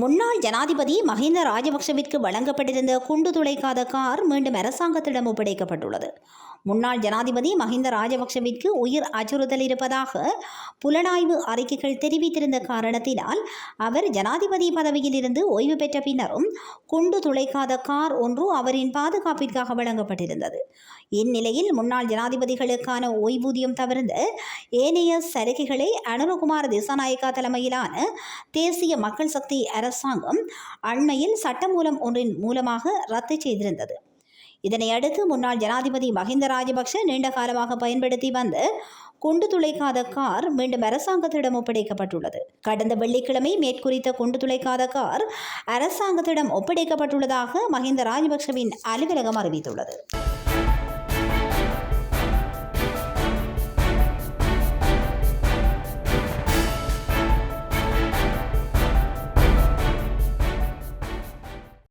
முன்னாள் ஜனாதிபதி மஹிந்த ராஜபக்ஷவிற்கு வழங்கப்பட்டிருந்த குண்டு துளைக்காத கார் மீண்டும் அரசாங்கத்திடம் ஒப்படைக்கப்பட்டுள்ளது. முன்னாள் ஜனாதிபதி மஹிந்த ராஜபக்ஷவிற்கு உயிர் அச்சுறுத்தல் இருப்பதாக புலனாய்வு அறிக்கைகள் தெரிவித்திருந்த காரணத்தினால் அவர் ஜனாதிபதி பதவியிலிருந்து ஓய்வு பெற்ற பின்னரும் குண்டு துளைக்காத கார் ஒன்று அவரின் பாதுகாப்பிற்காக வழங்கப்பட்டிருந்தது. இந்நிலையில் முன்னாள் ஜனாதிபதிகளுக்கான ஓய்வூதியம் தவிர்ந்த ஏனைய சலுகைகளை அனுரகுமார் திசாநாயக்கா தலைமையிலான தேசிய மக்கள் சக்தி அரசாங்கம் அண்மையில் சட்டமூலம் ஒன்றின் மூலமாக ரத்து செய்திருந்தது. இதனை அடுத்து முன்னாள் ஜனாதிபதி மஹிந்த ராஜபக்ஷ நீண்ட காலமாக பயன்படுத்தி வந்த குண்டு துளைக்காத கார் மீண்டும் அரசாங்கத்திடம் ஒப்படைக்கப்பட்டுள்ளது. கடந்த வெள்ளிக்கிழமை மேற்குறித்த குண்டு துளைக்காத கார் அரசாங்கத்திடம் ஒப்படைக்கப்பட்டுள்ளதாக மஹிந்த ராஜபக்ஷவின் அலுவலகம் அறிவித்துள்ளது.